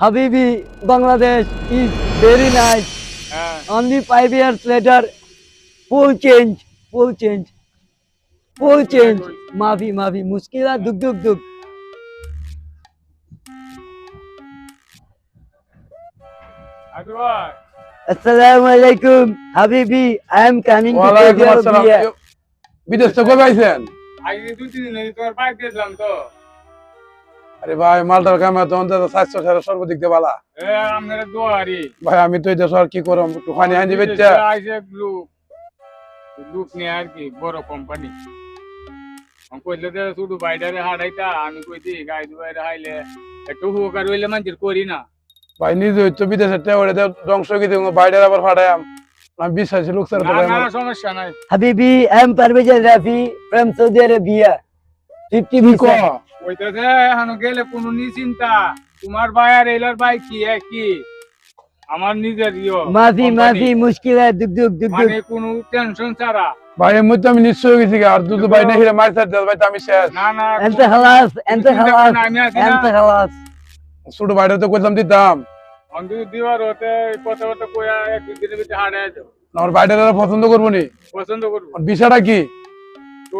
Habibi, Bangladesh is very nice. হ্যাঁ Only five years later, full change, full change, full change. Mafi, mafi, muskila, duk, duk, duk. আদু ভাই Assalamu alaikum, Habibi. I am coming to take ওয়ালাইকুম your আসসালাম beer. ইয়ো, বিদেশ থেকে কবে আইছেন আগে দুই তিন দিন তোমার বাইক গেছিলাম তো আরে ভাই মালটার কামে তো অন্তত স্বাস্থ্য সেরা সর্বদিক দিয়ে বালা। ভাই আমি তো দেশ আর কি করম একটু পানি আনি বেচা। গ্রুপ নিয়ে আর কি বড় কোম্পানি আমি কইলে শুধু হারাইতা আমি কইছি গাই দুবাইরে হাইলে একটু হুকার হইলে মানুষের করি না। ভাই নিজে হইতো বিদেশে টেওয়ারে ধ্বংস দিব আবার ফাটায়াম আমি বিশ্বাসী লোক স্যার না না সমস্যা নাই। Habibi, I am Parvez Rafi from Saudi 50 কি visa. কইতেছে এখনও গেলে কোনো নিশ্চিন্তা। তোমার ভাই আর এলার ভাই কি একই আমার নিজের ইয়ে muskila, duk, duk, duk, মানে কোনো টেনশন ছাড়া। ভাই এর মধ্যে আমি নিশ্চয় গেছি আর দুটো ভাই মার সাথে ভাই তো আমি শেষ। না না চিন্তা না, আমি আছি না। ente halas. ছোট ভাইটা তো কইলাম দিতাম। অন্ধু দিবার হতে কথা কথা কইয়া এক দুই দিনের ভিতরে যাও। আমার বাইরের পছন্দ করব নি। পছন্দ করব। বিষয়টা কি? তো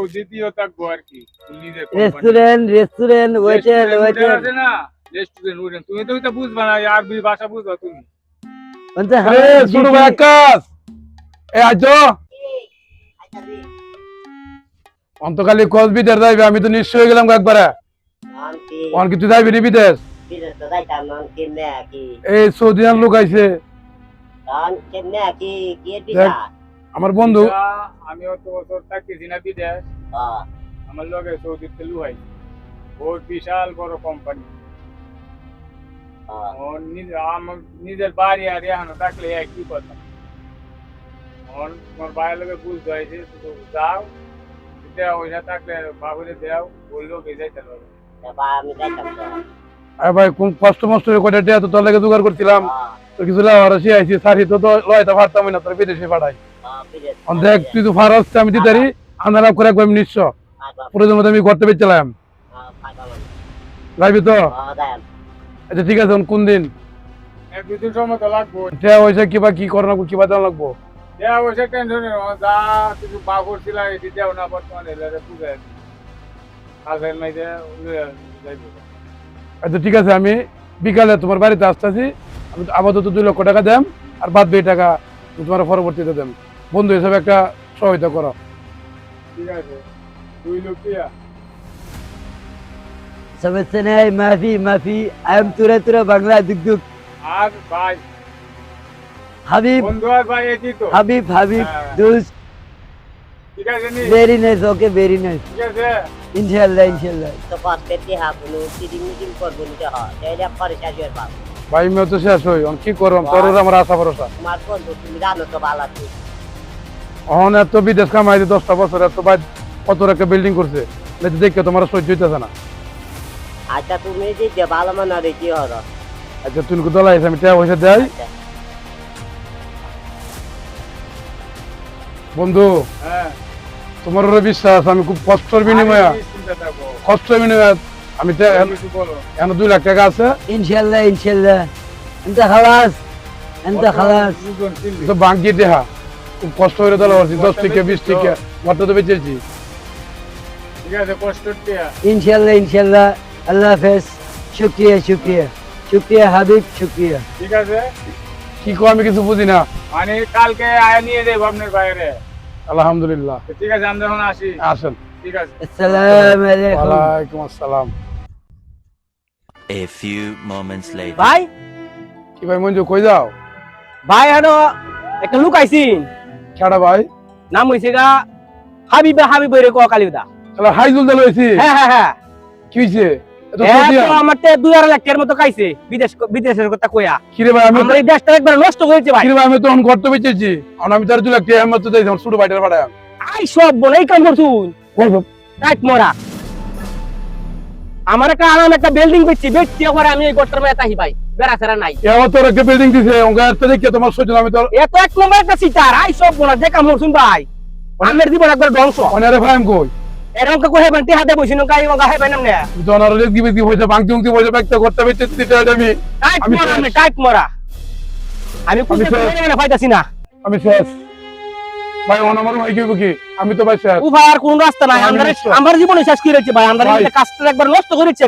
দ্বিতীয় থাকব আর কি নিজের company। Restaurant, restaurant, waiter, Restaurant waiter. আছে না রেস্টুরেন্ট উঠেন তুমি তো এটা বুঝবা না আরবি ভাষা বুঝবা তুমি Ente আরে halas. ছোট ভাই আকাশ এ আজ অন্তকালি কস বিদেশ যাইবে আমি তো নিশ্চয় হয়ে গেলাম একবারে Anti, অন কি তুই যাইবি নি বিদেশ bisa selesai tanam kimnya ki. এই সৌদিয়ান লোক আইছে আমার বন্ধু। আমি অত বছর থাকতেছি না বিদেশ Oh, আমার লগে সৌদিতে লুহাই। ওর বিশাল বড় কোম্পানি ওর আমার নিজের বাড়ি আর এখনও থাকলে একই কথা। ওর তোমার বাইরের লোকে বুঝতে হয়েছে যাও। দেও ওইটা থাকলে বাবুরে দেও বললেও বেজাইতে পারবে আরে ভাই কোন কষ্ট মষ্ট কয়টা তো তোর লাগে জোগাড় করছিলাম। Oh, তো কিছু লাভার আসি আইছি সারি তো তো লয়টা ফাটতাম না তোর বিদেশে পাঠাই। দেখ তুই তো ফার আসছে আমি দিতারি আন্দার করে একবার আমি নিশ্চয় প্রয়োজন মতো আমি করতে পেরেছিলাম apa? তো? আচ্ছা ঠিক আছে কোন দিন? এক দুদিন সময় তো লাগবো। টিয়া হয়েছে কিবা কি করে লাগবো কিবা দেওয়া লাগবো? দেওয়া বসে টেনশন যা কিছু বা করছিল এটি দেও না বর্তমানে এলারে বুঝে কালকের মাইতে আচ্ছা ঠিক আছে আমি বিকালে তোমার বাড়িতে আসতেছি। আমি আপাতত দুই লক্ষ টাকা দেম আর বাদ দুই টাকা তোমার পরবর্তীতে দেম। বন্ধু হিসাবে একটা সহায়তা করো ঠিক আছে দুই লোক দিয়া समझते नहीं माफी माफी आई एम तुरा तुरा बांग्ला दुक दुक আর ভাই हबीब বন্ধু আর ভাই একই তো हबीब हबीब हाँ। दोस्त ঠিক আছে নি very nice okay very nice ঠিক আছে इंशाल्लाह इंशाल्लाह Cepat peti ha kuno, sidi mungkin kor kuno dia ha. Dia dia par saja bang. ভাই মেয়ে তো শেষ হই এখন কি করম তোর উপর আমার আশা ভরসা Smartphone tu sembilan atau balas tu. অহন এত বিদেশ কামাই দশটা বছর এত বাদ কত একটা বিল্ডিং করছে? দেখে তোমার সহ্য হইতেছে না। আচ্ছা তুমি যে ভালো মানা দেখি হর আচ্ছা তুমি কোথাও আমি টাকা পয়সা দেয় আচ্ছা। বন্ধু তোমার বিশ্বাস আমি খুব কষ্টের বিনিময়ে কষ্টের বিনিময়ে আমি এখন দুই লাখ টাকা আছে। ইনশাল্লাহ ইনশাল্লাহ। এন্তা খালাস এন্তা খালাস। তো বাঙ্কি দেহা। কষ্ট হয়ে তোলা হচ্ছে দশ থেকে বিশ থেকে মাত্র তো বেঁচেছি। ইনশাল্লাহ ইনশাল্লাহ আল্লাহ হাফেজ। শুক্রিয়া শুক্রিয়া। শুক্রিয়া হাবিব শুক্রিয়া। ঠিক আছে। কি কো আমি কিছু বুঝি না। মানে কালকে আয়া নিয়ে দেব আপনার বাইরে। আলহামদুলিল্লাহ। ঠিক আছে আমরা এখন আসি। আসেন। ঠিক আছে। আসসালামু আলাইকুম। ওয়া আলাইকুম আসসালাম। এ ফিউ মোমেন্টস লেট ভাই? কি ভাই মঞ্জু কই যাও? ভাই হ্যালো একটা লুক আইছি। ভাই? নাম হইছে গা হাবিবা হাবিব রে ক কালিদা তাহলে হাই জুল দিল হয়েছি হ্যাঁ হ্যাঁ হ্যাঁ। কি দুই আড়াই লাখ মতো খাইছে বিদেশ বিদেশের কথা কইয়া। কিরে ভাই আমি এই দেশটা একবার নষ্ট হয়েছে ভাই। কিরে ভাই আমি তো এখন ঘর তো বেঁচেছি। এখন আমি তার লাখ টাকা আমার তো দিয়েছি আমার ছোট ভাইটার ভাড়া আই সব বলে এই কাম করছুন। রাইট মরা। আমার একটা আরাম একটা বিল্ডিং বেচছি বেচছি আমি এই গোট্টার মেয়ে তাহি ভাই। বেড়া ফেরা নাই। এবার তোর একটা বিল্ডিং দিছে ওকে একটা দেখে তোমার সহ্য না, আমি তোর এত এক নম্বর একটা সিটার আই সব বলা যে কাম করছুন ভাই। আমের দিব একবার ধ্বংস। অনারে ভাই কই? এরকম কো হেবেন? হাতে বসিনো গাই ও গাহে বাইনাম নে জনার রেগি বেগি পয়সা ভাঙতি উংতি পয়সা ব্যক্ত করতে হবে দিতে আমি টাইট মরা আমি টাইট মরা। আমি কোন শেষ। পাইতাছি না। আমি শেষ। ভাই অনামার ভাই কি কি? আমি তো ভাই শেষ। ও ভাই আর কোন রাস্তা নাই আমরা আমার জীবনে শেষ ভাই আমরা কাজটা একবার নষ্ট করেছে।